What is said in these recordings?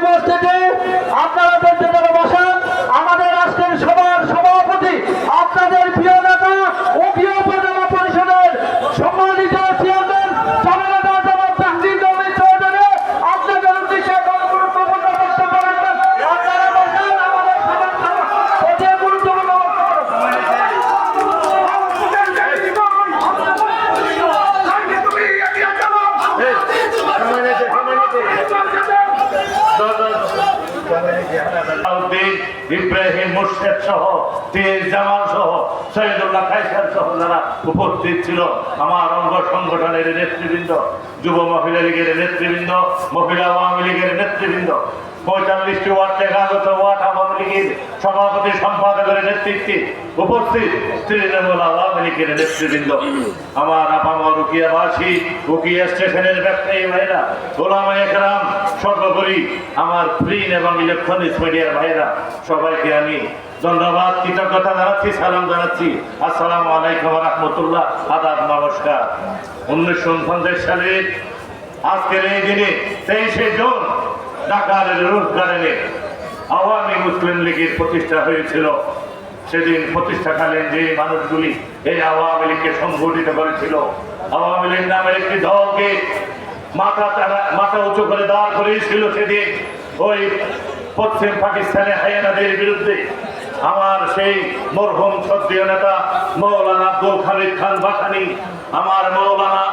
উপস্থিতি আপনারা বলতে পারে বসান আমাদের আজকের সবার সভাপতি আপনাদের প্রিয় নেতা ও প্রিয় উপজেলা পরিষদের সম্মানিত চেয়ারম্যান জননেতা জনাব তাহসিন নবী চৌধুরী আপনাদের উদ্দেশ্যে কোনো গুরুত্বপূর্ণ বক্তব্য রাখবেন আপনারা বসেন আমাদের সবার সভা- অতি গুরুত্বপূর্ণ বক্তব্য আলাউদ্দিন, ইব্রাহিম মুর্শেদ সহ তীর জামাল সহ শহীদুল্লাহ কাইসার সহ যারা উপস্থিত ছিল আমার অঙ্গ সংগঠনের নেতৃবৃন্দ যুব মহিলা লীগের নেতৃবৃন্দ, মহিলা আওয়ামী লীগের নেতৃবৃন্দ, পঁয়তাল্লিশটি ওয়ার্ড থেকে আগত ওয়ার্ড আওয়ামী লীগের সভাপতি, সম্পাদকের নেতৃত্বে উপস্থিত তৃণমূল আওয়ামী লীগের নেতৃবৃন্দ। আমার আপামর উকিয়াবাসী উকিয়া স্টেশনের ব্যবসায়ী ভাইরা, গোলামা একরাম, সর্বোপরি আমার প্রিন্ট এবং ইলেকট্রনিক্স মিডিয়ার ভাইরা, সবাইকে আমি ধন্যবাদ, কৃতজ্ঞতা জানাচ্ছি, সালাম জানাচ্ছি। আসসালামু আলাইকুম রহমতুল্লাহ। আদাব, নমস্কার। উনিশশো সালের আজকের এই দিনে তেইশে জুন ঢাকার রোজ গার্ডেনে আওয়ামী মুসলিম লীগের প্রতিষ্ঠা হয়েছিল। সেদিন প্রতিষ্ঠাকালীন যে মানুষগুলি এই আওয়ামী লীগকে সংগঠিত করেছিল, আওয়ামী লীগ নামের একটি দলকে মাথা তারা, মাথা উঁচু করে দাঁড় করিয়েছিল সেদিন। ওই পশ্চিম পাকিস্তানে হায়ানাদের বিরুদ্ধে আমার সেই মরহুম সক্রিয় নেতা মৌলানা আব্দুল খালিদ খান বাসানি আমার মৌলানা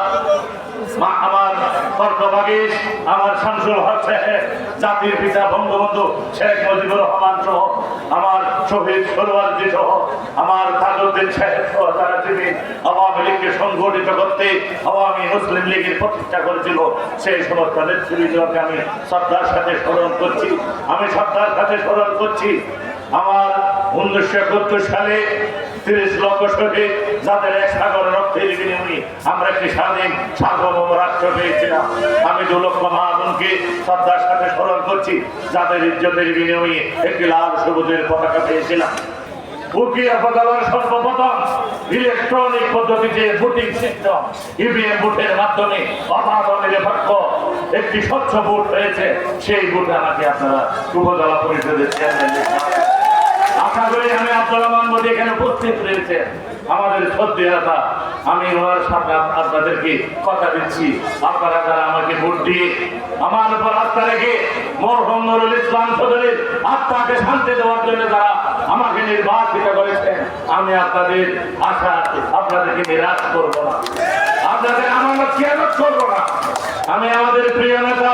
মা- আমার কর্তবাগীশ আমার শামসুল হক জাতির পিতা, বঙ্গবন্ধু শেখ মুজিবুর রহমান সহ, আমার শহীদ সরওয়ারজি সহ, আমার তাজউদ্দিন সাহেব সহ আওয়ামী লীগকে সংগঠিত করতে আওয়ামী মুসলিম লীগের প্রতিষ্ঠা করেছিল। সেই সমস্ত নেতৃবৃন্দকে আমি শ্রদ্ধার সাথে স্মরণ করছি। আমি শ্রদ্ধার সাথে স্মরণ করছি। আমার উনিশশো একাত্তর সালে তিরিশ লক্ষ আমরা একটি শ্রদ্ধার সাথে একটি লাল পতাকা সর্বপ্রথম ইলেকট্রনিক সিস্টেম ইভিএম মাধ্যমে একটি স্বচ্ছ ভোট হয়েছে সেই ভোটে আমাকে আপনারা উপজেলা পরিষদের চেয়ারম্যান। আশা করি আমি আব্দুল রহমান মোদী এখানে উপস্থিত রয়েছে। আমাদের শ্রদ্ধেয়তা আমি ওনার সাথে আপনাদেরকে কথা দিচ্ছি। আপনারা যারা আমাকে ভোট দিয়ে আমার উপর আস্থা রেখে মরহম নুরুল ইসলাম চৌধুরীর আত্মাকে শান্তি দেওয়ার জন্য যারা আমাকে নির্বাচিত করেছেন, আমি আপনাদের আশা আপনাদেরকে নিরাশ করব না। আপনাদের আমার খেয়ালত করব না। আমি আমাদের প্রিয় নেতা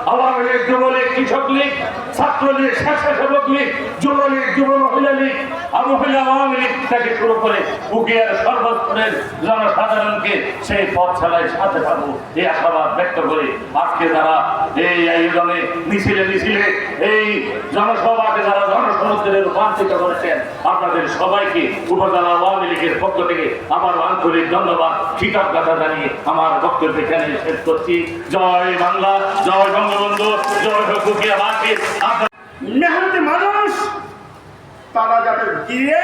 আওয়ামী লীগ, যুবলীগ, কৃষক লীগ, ছাত্রলীগ লীগ যুব মহিলা লীগ মহিলা আওয়ামী লীগ থেকে শুরু করে উকিয়ার সর্বস্তরের জনসাধারণকে সেই পথ ছাড়াই সাথে থাকব এই আশাবাদ ব্যক্ত করে। আজকে যারা এই আয়োজনে মিছিলে মিছিলে এই জনসভাকে যারা জনসমুদ্রে রূপান্তরিত করেছেন, আপনাদের সবাইকে উপজেলা আওয়ামী লীগের পক্ষ থেকে আমার আন্তরিক ধন্যবাদ, কৃতজ্ঞতা জানিয়ে আমার বক্তব্য এখানে শেষ করছি। জয় বাংলা, জয় বঙ্গবন্ধু। মেহনতি মানুষ, তারা যাতে গিয়ে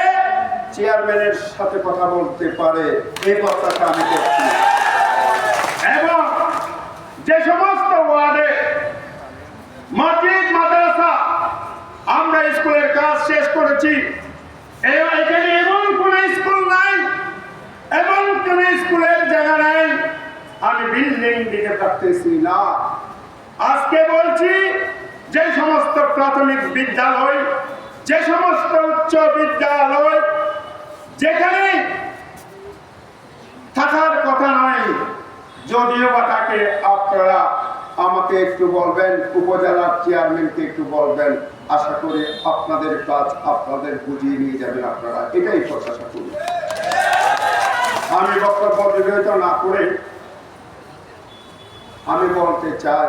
চেয়ারম্যানের সাথে কথা বলতে পারে এই কথাটা আমি করছি। এবং যে সমস্ত ওয়ার্ডে মসজিদ, মাদ্রাসা, আমরা স্কুলের কাজ শেষ করেছি। এখানে এমন কোন স্কুল নাই, এমন কোন স্কুলের জায়গা নাই। আমি বিল্ডিং দিকে থাকতেছি না। আজকে বলছি, যে সমস্ত প্রাথমিক বিদ্যালয়, যে সমস্ত উচ্চ বিদ্যালয় যেখানে থাকার কথা নয়, যদিও বা তাকে আপনারা আমাকে একটু বলবেন উপজেলার চেয়ারম্যানকে একটু বলবেন, আশা করি আপনাদের কাজ আপনাদের বুঝিয়ে নিয়ে যাবেন আপনারা, এটাই প্রত্যাশা করি। আমি বক্তব্য বিবেচনা না করে আমি বলতে চাই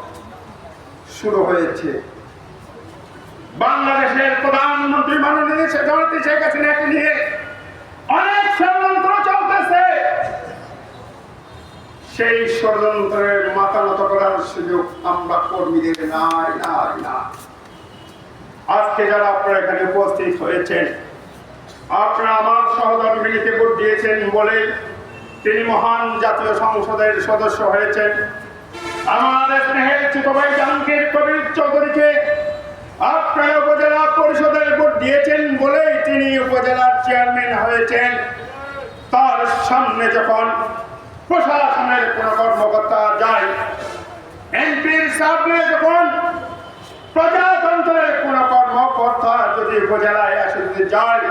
শুরু হয়েছে। বাংলাদেশের প্রধানমন্ত্রী মাননীয় জনতি শেখ হাসিনাকে নিয়ে অনেক ষড়যন্ত্র চলতেছে। সেই ষড়যন্ত্রের মাথা নত করার সুযোগ আমরা কর্মীদের নাই নাই না আজকে যারা আপনারা এখানে উপস্থিত হয়েছেন, আপনারা আমার সহধর্মিনীকে ভোট দিয়েছেন বলে তিনি মহান জাতীয় সংসদের সদস্য হয়েছেন। আমার স্নেহের ভাই জাহাঙ্গীর কবির চৌধুরীকে আপনারা উপজেলা পরিষদের ভোট দিয়েছেন বলেই তিনি উপজেলার চেয়ারম্যান হয়েছেন। তার সামনে যখন প্রশাসনের কোন কর্মকর্তা যায়, এমপির সামনে যখন প্রজাতন্ত্রের কোন কর্মকর্তা যদি উপজেলায় যদি যায়,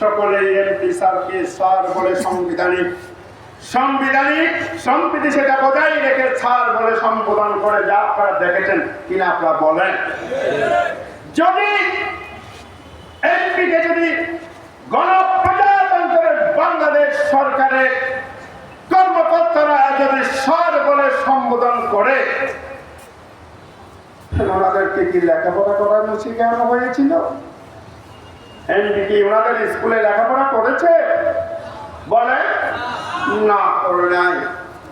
সকলেই এমপি স্যারকে স্যার বলে সাংবিধানিক সাংবিধানিক সম্প্রীতি সেটা বজায় রেখে স্যার বলে সম্বোধন করে যা আপনারা দেখেছেন, কিনা আপনারা বলেন। যদি এমপিকে যদি গণপ্রজাতন্ত্রের বাংলাদেশ সরকারের কর্মকর্তারা যদি স্যার বলে সম্বোধন করে ওনাদেরকে কি লেখাপড়া করার করানো শেখানো হয়েছিল? এমপি কি ওনাদের স্কুলে লেখাপড়া করেছে? বলে না করে নাই।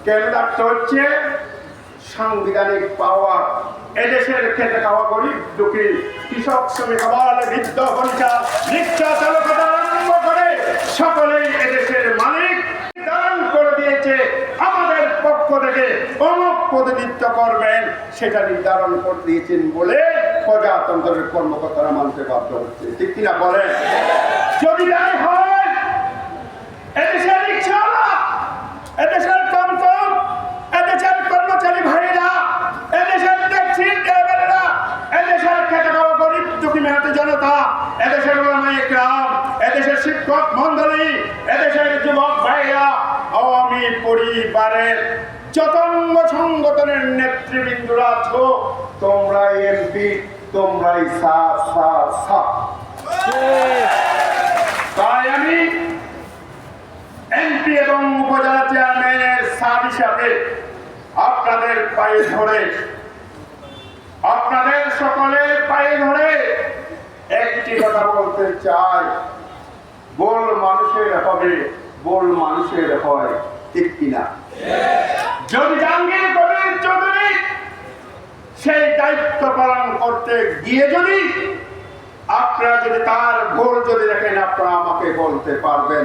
কেন ডাক্তার হচ্ছে? সাংবিধানিক পাওয়া এদেশের খেতে খাওয়া গরিব, দুঃখী, কৃষক, শ্রমিক আবার বৃদ্ধ বনিতা রিক্সা চালক, আরম্ভ করে সকলেই এদেশের মালিক। দান করে দিয়েছে আমাদের পক্ষ থেকে। অমুক প্রতিনিধিত্ব করবেন, সেটা নির্ধারণ করে দিয়েছেন বলে প্রজাতন্ত্রের কর্মকর্তারা মানতে বাধ্য হচ্ছে। ঠিক কিনা বলেন? যদি হয়, এদেশের রিক্সাওয়ালা এদেশের টমটম এদেশের কর্মচারী ভাইরা এদেশের ট্যাক্সি ড্রাইভাররা এদেশের খেটে খাওয়া গরিব দুঃখী মেহনতি জনতা এদেশের ওলামায়ে গ্রাম এদেশের শিক্ষক মন্ডলী এদেশের যুবক ভাইরা আওয়ামী পরিবারের চতঙ্গ সংগঠনের নেতৃবৃন্দরা আছো তোমরা এমপি তোমরাই সা সা সা তাই আমি এমপি এবং উপজেলা চেয়ারম্যানের সার হিসাবে আপনাদের পায়ে ধরে। আপনাদের সকলের পায়ে ধরে একটি কথা বলতে চাই। বল মানুষের হবে, বল মানুষের হয়, ঠিক কিনা? যদি জাহাঙ্গীর কবির চৌধুরী সেই দায়িত্ব পালন করতে গিয়ে যদি আপনারা যদি তার ভুল যদি দেখেন, আপনারা আমাকে বলতে পারবেন।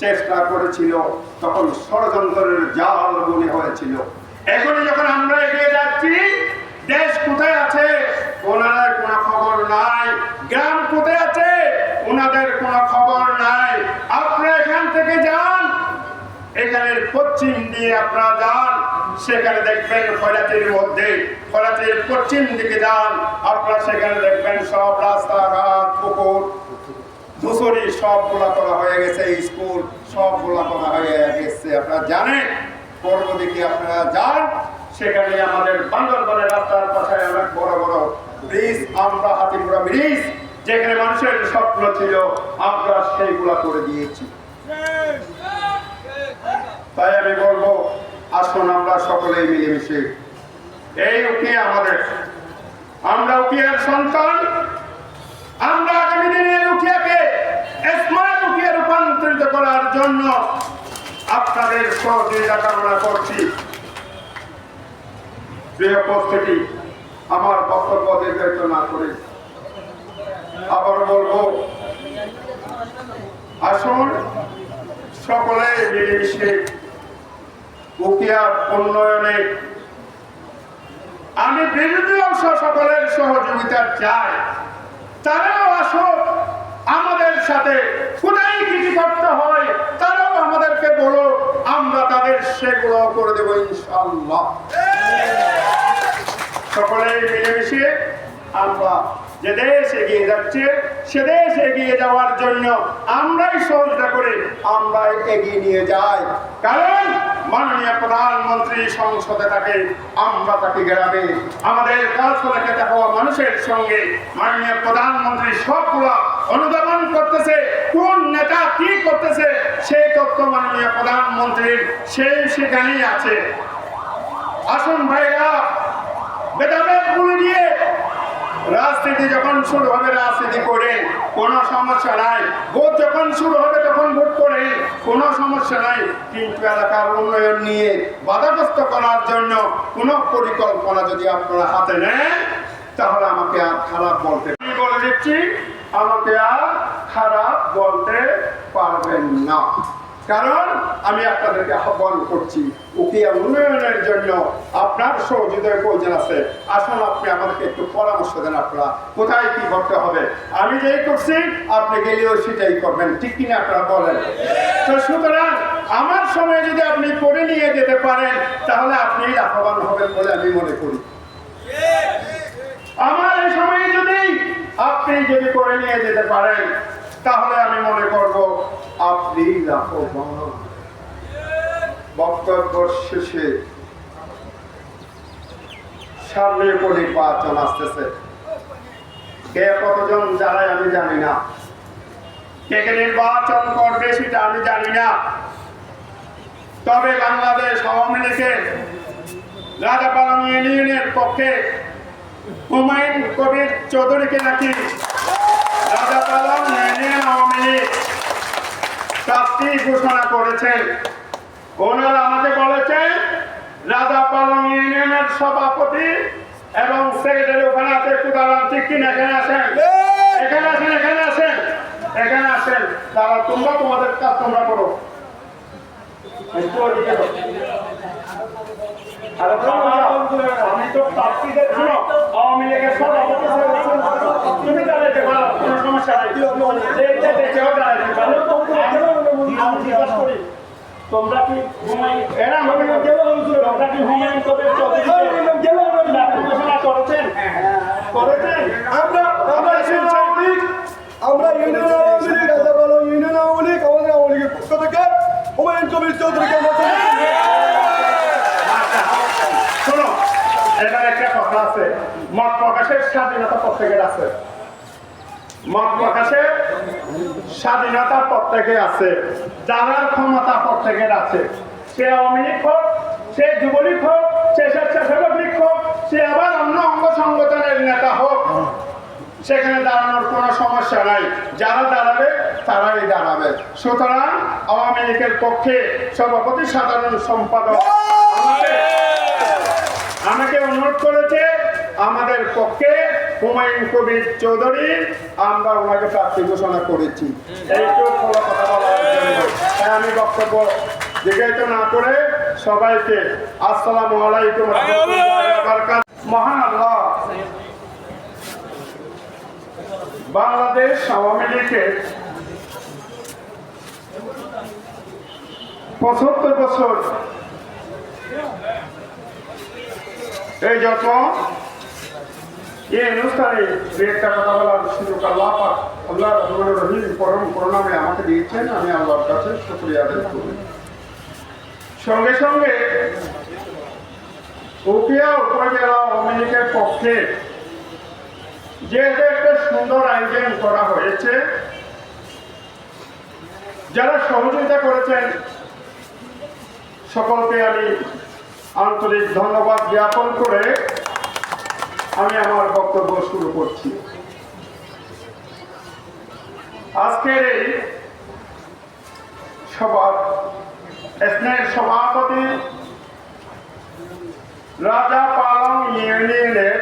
চেষ্টা করেছিল, তখন ষড়যন্ত্রের জাল মনে হয়েছিল। এখনই যখন আমরা এগিয়ে যাচ্ছি, দেশ কোথায় আছে? ওনাদের কোনো খবর নাই। গ্রাম কোথায় আছে? ওনাদের কোনো খবর নাই। আপনারা এখান থেকে যান। এখানের পশ্চিম দিয়ে আপনারা যান। সেখানে দেখবেন খরাতির মধ্যে খরাতির পশ্চিম দিকে যান। আপনারা সেখানে দেখবেন সব রাস্তাঘাট, পুকুর। ধূসরি সবগুলা করা হয়ে গেছে স্কুল সবগুলা করা হয়ে গেছে। আপনারা জানেন পূর্ব দিকে আপনারা যান? সেখানে আমাদের বান্দরবানের রাস্তার পাশে অনেক বড় বড় ব্রিজ, আমরা হাতিপুরা ব্রিজ, যেখানে মানুষের স্বপ্ন ছিল, আমরা সেইগুলা করে দিয়েছি। তাই আমি বলব, আসুন আমরা সকলেই মিলেমিশে। এই উকিয়া আমাদের। আমরা উকিয়ার সন্তান, আমরা আগামী দিনে রুকিয়াকে রূপান্তরিত করার জন্য আপনাদের সহযোগিতা কামনা করছি। প্রিয় উপস্থিতি আমার বক্তব্য দীর্ঘায়িত না করে আবার আসুন সকলে মিলেমিশে উকিয়ার উন্নয়নে আমি বিরোধী অংশ সকলের সহযোগিতা চাই। তারাও আসুক সাথে কোথায় কিছু করতে হয়, তারাও আমাদেরকে বলো, আমরা তাদের সেগুলো করে দেবো ইনশাল্লাহ সকলেই মিলেমিশে আমরা যে দেশ এগিয়ে যাচ্ছে, সে দেশ এগিয়ে যাওয়ার জন্য আমরাই সহযোগিতা করে আমরাই এগিয়ে নিয়ে যাই। কারণ মাননীয় প্রধানমন্ত্রী সংসদে থাকে, আমরা তাকে গ্রামে। আমাদের কাজ করে হওয়া মানুষের সঙ্গে মাননীয় প্রধানমন্ত্রী সবগুলো অনুধাবন করতেছে, কোন নেতা কি করতেছে, সেই তথ্য মাননীয় প্রধানমন্ত্রীর সেই সেখানেই আছে। আসুন ভাইরা, ভেদাভেদ ভুলে দিয়ে রাজনীতি যখন শুরু হবে, রাজনীতি করে কোনো সমস্যা নাই। ভোট যখন শুরু হবে, তখন ভোট করে কোনো সমস্যা নাই। কিন্তু এলাকার উন্নয়ন নিয়ে বাধাগ্রস্ত করার জন্য কোনো পরিকল্পনা যদি আপনারা হাতে নেন তাহলে আমাকে আর খারাপ বলতে বলে দিচ্ছি? আমাকে আর খারাপ বলতে পারবেন না। কারণ আমি আপনাদেরকে আহ্বান করছি উকিয়া উন্নয়নের জন্য। আপনার সহযোগিতার প্রয়োজন আছে। আসুন আপনি আমাদেরকে একটু পরামর্শ দেন আপনারা। কোথায় কি করতে হবে? আমি যেই করছি, আপনি গেলেও সেটাই করবেন। ঠিক কিনা আপনারা বলেন? তো সুতরাং আমার সময় যদি আপনি করে নিয়ে যেতে পারেন, তাহলে আপনি লাভবান হবেন বলে আমি মনে করি। আমার এই সময়ে যদি আপনি যদি করে নিয়ে যেতে পারেন, তাহলে আমি মনে করব আপনি বক্তব্য শেষে সামনে আসতেছে। কে কতজন যারাই আমি জানি না। কে কে নির্বাচন করবে সেটা আমি জানি না। তবে বাংলাদেশ আওয়ামী লীগের রাজাপালং ইউনিয়নের পক্ষে হুমায়ুন কবির চৌধুরীকে নাকি রাজাপালং ইউনিয়ন আওয়ামী লীগ প্রার্থী ঘোষণা করেছেন ওনারা আমাকে বলেছেন রাজাপালং ইউনিয়নের সভাপতি এবং সেক্রেটারি ওখানে আছে, কুদারাম, ঠিক কিনা? এখানে আসেন। এখানে আসেন এখানে আসেন। এখানে আসেন। তারা তোমরা তোমাদের কাজ তোমরা করো। একটু ওদিকে দাও। আরে বাবা, আমি তো প্রার্থীদের জন্য আওয়ামী লীগের হয়েছেন। তুমি দাঁড়াইতে পারো, কোনো সমস্যা নাই। দেখতে দাঁড়াইতে পারো। তোমরা কি হুমায়ুন এরা তোমরা কি হুমায়ুন কবির প্রার্থী ঘোষণা করেছেন করেছেন আমরা আমরা আমরা ইউনিয়ন আওয়ামী লীগ রাজা বলো ইউনিয়ন আওয়ামী লীগ আমাদের আওয়ামী লীগের পক্ষ থেকে হুমায়ুন কবির চৌধুরীকে আমরা শোনো এখানে একটা কথা আছে। মত প্রকাশের স্বাধীনতা প্রত্যেকের আছে। মত প্রকাশের স্বাধীনতা প্রত্যেকের আছে। জানার ক্ষমতা প্রত্যেকের আছে। সে আওয়ামী লীগ হোক সে যুবলীগ হোক সে স্বেচ্ছাসেবক লীগ হোক সে আবার অন্য অঙ্গ সংগঠনের নেতা হোক সেখানে দাঁড়ানোর কোনো সমস্যা নাই। যারা দাঁড়াবে তারাই দাঁড়াবে। সুতরাং আওয়ামী লীগের পক্ষে সভাপতি সাধারণ সম্পাদক আমাকে- অনুরোধ করেছে, আমাদের পক্ষে হুমায়ুন কবির চৌধুরী, আমরা ওনাকে প্রার্থী ঘোষণা করেছি আমি বক্তব্য দীর্ঘায়িত না করে সবাইকে আসসালামু আলাইকুম। মহান আল্লাহ, বাংলাদেশ আওয়ামী লীগের পঁচাত্তর বছর এই যত এই অনুষ্ঠানে দু একটা কথা বলার সুযোগ আল্লাহ রহমান রহিম পরম করুণামে আমাকে দিয়েছেন, আমি আল্লাহর কাছে শুক্রিয়া আদায় করি। সঙ্গে সঙ্গে উকিয়া উপজেলা আওয়ামী লীগের পক্ষে যেহেতু একটা সুন্দর আয়োজন করা হয়েছে, যারা সহযোগিতা করেছেন, সকলকে আমি আন্তরিক ধন্যবাদ জ্ঞাপন করে আমি আমার বক্তব্য শুরু করছি। আজকের এই সভার সভাপতি রাজা পালং ইউনিয়নের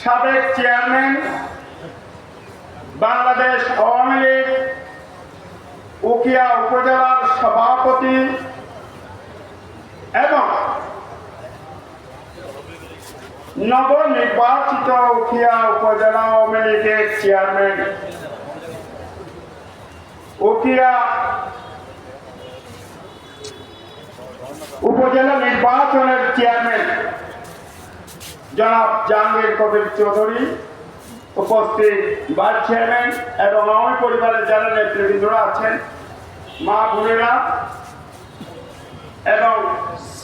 সাবেক চেয়ারম্যান, বাংলাদেশ আওয়ামী লীগ উকিয়া উপজেলার সভাপতি এবং নবনির্বাচিত উখিয়া উপজেলা আওয়ামী লীগের চেয়ারম্যান উখিয়া উপজেলা নির্বাচনের চেয়ারম্যান জনাব জাহাঙ্গীর কবির চৌধুরী উপস্থিত ভাইস চেয়ারম্যান এবং আমার পরিবারের যারা নেতৃবৃন্দরা আছেন, মা বোনেরা এবং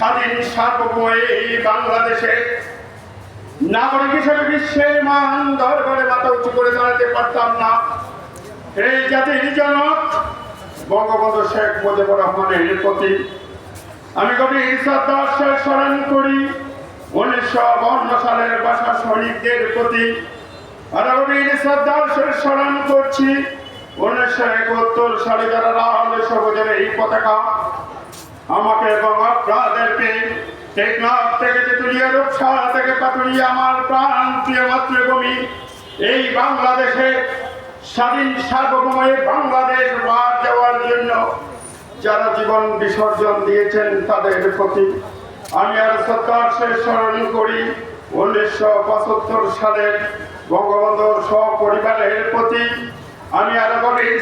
স্বাধীন সার্বভৌম এই বাংলাদেশে নাগরিক হিসেবে বিশ্বের মান দরবারে মাথা উঁচু করে দাঁড়াতে পারতাম না। এই জাতির জনক বঙ্গবন্ধু শেখ মুজিবুর রহমানের প্রতি আমি গভীর শ্রদ্ধার সহ স্মরণ করি। উনিশশো বান্ন সালের ভাষা সৈনিকদের প্রতি আর গভীর শ্রদ্ধার সহ স্মরণ করছি। উনিশশো একাত্তর সালে যারা লাল সবুজের এই পতাকা আমাকে এবং আপনাদেরকে টেকনাফ থেকে তেতুলিয়া রূপসা থেকে পাতুলিয়া আমার প্রাণ প্রিয় মাতৃভূমি, এই বাংলাদেশে স্বাধীন সার্বভৌমের বাংলাদেশ বাদ দেওয়ার জন্য যারা জীবন বিসর্জন দিয়েছেন তাদের প্রতি আমি আর সত্তর স্মরণ করি, উনিশশো পঁচাত্তর সালের বঙ্গবন্ধুর সপরিবারের প্রতি আমি আর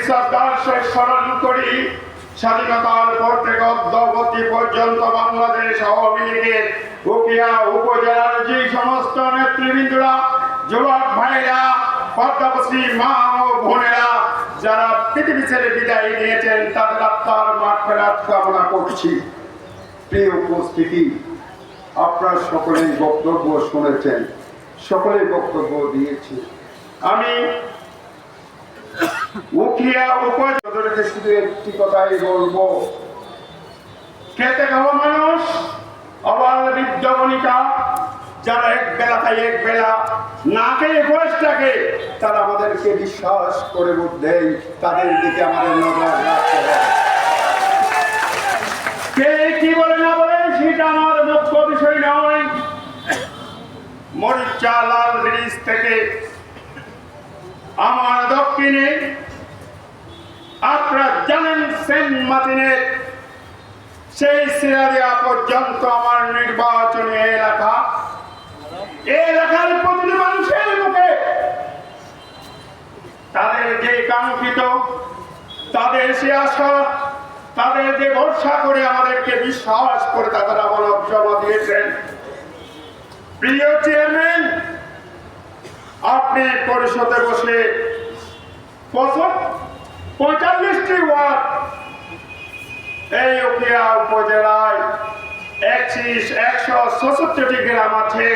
শ্রদ্ধার সহিত স্মরণ করি। স্বাধীনতার পর থেকে অদ্যবধি পর্যন্ত বাংলাদেশ আওয়ামী লীগের উকিয়া উপজেলার যে সমস্ত নেতৃবৃন্দরা যুবক ভাইরা পদ্মাবসী মা ও বোনেরা, যারা পৃথিবী ছেড়ে বিদায় নিয়েছেন, তাদের আত্মার মাঠ ফেরাত কামনা করছি। প্রিয় উপস্থিতি, আপনার সকলেই বক্তব্য শুনেছেন, সকলেই বক্তব্য দিয়েছি আমি উখিয়া শুধু একটি কথাই বলব। খেতে খাওয়া মানুষ? অবাল বৃদ্ধ যারা এক বেলা খাই এক বেলা বয়সটাকে তারা আমাদেরকে বিশ্বাস করে তাদের দিকে আমাদের নজর রাখতে হবে কে কি বলে না বলে, সেটা আমার মুখ্য বিষয় নয়। মরিচা লাল ব্রিজ থেকে আমার দক্ষিণে আপনারা জানেন সেন্ট মার্টিনের সেই সিরারিয়া পর্যন্ত আমার নির্বাচনী এলাকা। এলাকার প্রতিটি মানুষের মুখে তাদের যে কাঙ্ক্ষিত, তাদের সে আশা, তাদের যে ভরসা করে আমাদেরকে বিশ্বাস করে তারা মানব জমা দিয়েছেন। প্রিয় চেয়ারম্যান, আপনি পরিষদে বসে পঁচ- পঁয়তাল্লিশটি ওয়ার্ড। এই উকিয়া উপজেলায় একত্রিশ একশো ছষট্টিটি গ্রাম আছে।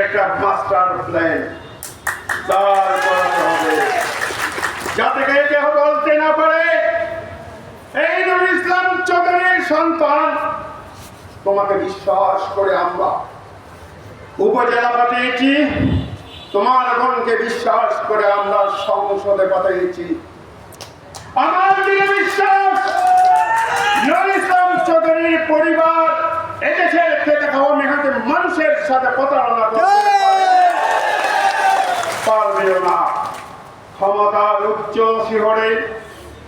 একটা মাস্টার প্ল্যান তার করাতে হবে। যাতে কেউ বলতে না পারে এই নবী ইসলাম চৌধুরীর সন্তান। তোমাকে বিশ্বাস করে আমরা। উপজেলা পাঠিয়েছি তোমার বোনকে বিশ্বাস করে আমরা সংসদে পাঠিয়েছি। আমার দৃঢ় বিশ্বাস! চৌধুরীর পরিবার এদেশের খেতে খাওয়া মানুষের সাথে প্রতারণা করতে পারবে না। ক্ষমতার উচ্চ শিহরে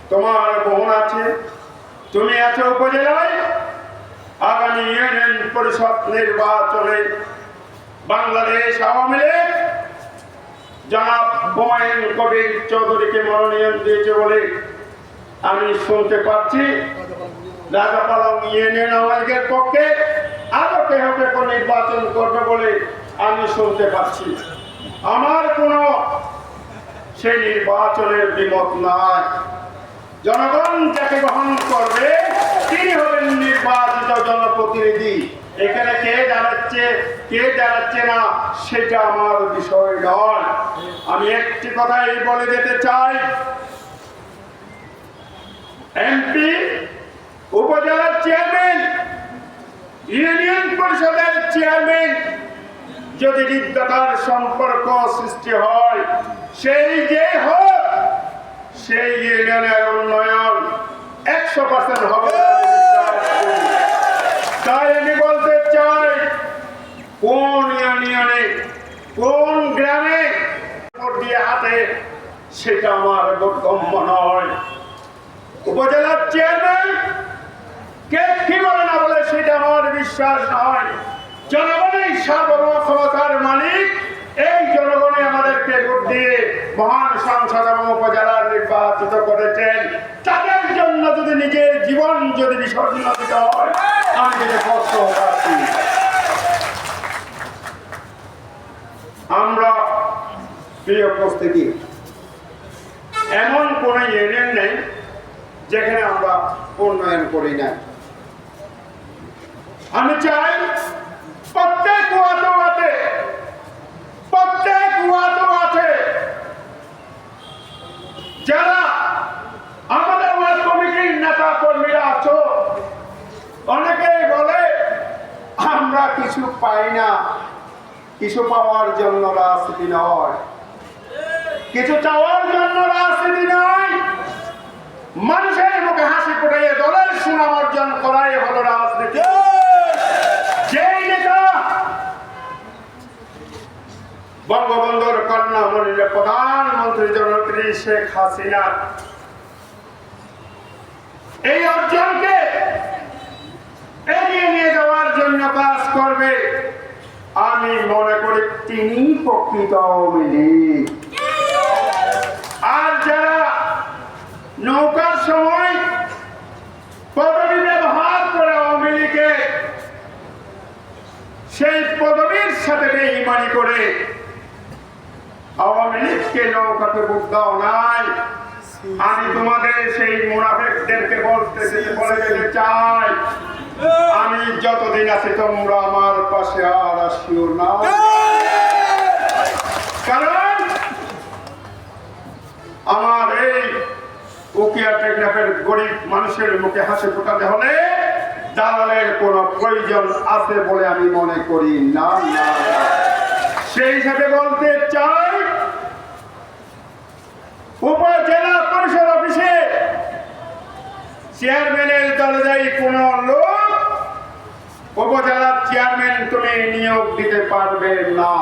তোমার বোন আছে। তুমি আছো উপজেলায়। আগামী ইউনিয়ন পরিষদ নির্বাচনে বাংলাদেশ আওয়ামী লীগ জনাব, হুমায়ুন কবির চৌধুরীকে মনোনয়ন দিয়েছে বলে আমি শুনতে পাচ্ছি। রাজাপালং ইউনিয়ন আওয়ামী লীগের পক্ষে আরও কেহ কেহ নির্বাচন করবে বলে আমি শুনতে পাচ্ছি। আমার কোনো সেই নির্বাচনের বিমত নাই। জনগণ যাকে গ্রহণ করবে তিনি হবেন নির্বাচিত জনপ্রতিনিধি। এখানে কে দাঁড়াচ্ছে কে দাঁড়াচ্ছে না, সেটা আমার বিষয় নয়। আমি একটি কথাই বলে যেতে চাই। এমপি উপজেলার চেয়ারম্যান, ইউনিয়ন পরিষদের চেয়ারম্যান, যদি হৃদ্যতার সম্পর্ক সৃষ্টি হয়, সেই যে হোক, সেই ইউনিয়নের উন্নয়ন একশো পার্সেন্ট হবে বলে আমি বিশ্বাস করি। তাই আমি বলতে চাই, কোন ইউনিয়নে কোন গ্রামে দিয়ে হাতে, সেটা আমার বোধগম্য নয়। উপজেলার চেয়ারম্যান, কে কি বলে না বলে সেটা আমার বিশ্বাস নয়। জনগণই সার্বভৌম ক্ষমতার মালিক, এই জনগণে আমাদেরকে ভোট দিয়ে মহান সংসদ এবং উপজেলার নির্বাচিত করেছেন। তাদের জন্য যদি নিজের জীবন যদি বিসর্জন দিতে যদি কষ্ট আছি আমরা প্রিয় উপস্থিতি, এমন কোন ইউনিয়ন নেই যেখানে আমরা উন্নয়ন করি না। আমি চাই প্রত্যেক ওয়ার্ডে ওয়ার্ডে প্রত্যেক ওয়ার্ডে ওয়ার্ডে যারা আমাদের ওয়ার্ড কমিটির নেতা কর্মীরা আছো অনেকেই বলে আমরা কিছু পাই না। কিছু পাওয়ার জন্য রাজনীতি নয়। কিছু চাওয়ার জন্য রাজনীতি নয়। মানুষের মুখে হাসি ফুটাইয়ে দলের সুনাম অর্জন করাই হলো রাজনীতি। যেই নেতা বঙ্গবন্ধুর কন্যা মনির প্রধানমন্ত্রী জনত্রী শেখ হাসিনা, এই অর্জনকে এগিয়ে নিয়ে যাওয়ার জন্য কাজ করবে। আমি মনে করি তিনি প্রকৃত আওয়ামী আর যারা নৌকার সময় পদবি ব্যবহার করে আওয়ামী লীগে সেই পদবীর সাথে বেইমানি করে আওয়ামী লীগকে নৌকাতে বুক দাও নাই। আমি তোমাদের সেই মুনাফেকদেরকে বলতে বলে যেতে চাই। আমি যতদিন আছি, তোমরা আমার পাশে আর আসিও না। কারণ আমার এই উকিয়া টেকনাফের গরিব মানুষের মুখে হাসি ফোটাতে হলে দালালের কোনো প্রয়োজন আছে বলে আমি মনে করি না সেই হিসাবে বলতে চাই, উপজেলা পরিষদ অফিসে চেয়ারম্যানের দলদায়ী কোন লোক উপজেলার চেয়ারম্যান তুমি নিয়োগ দিতে পারবে না।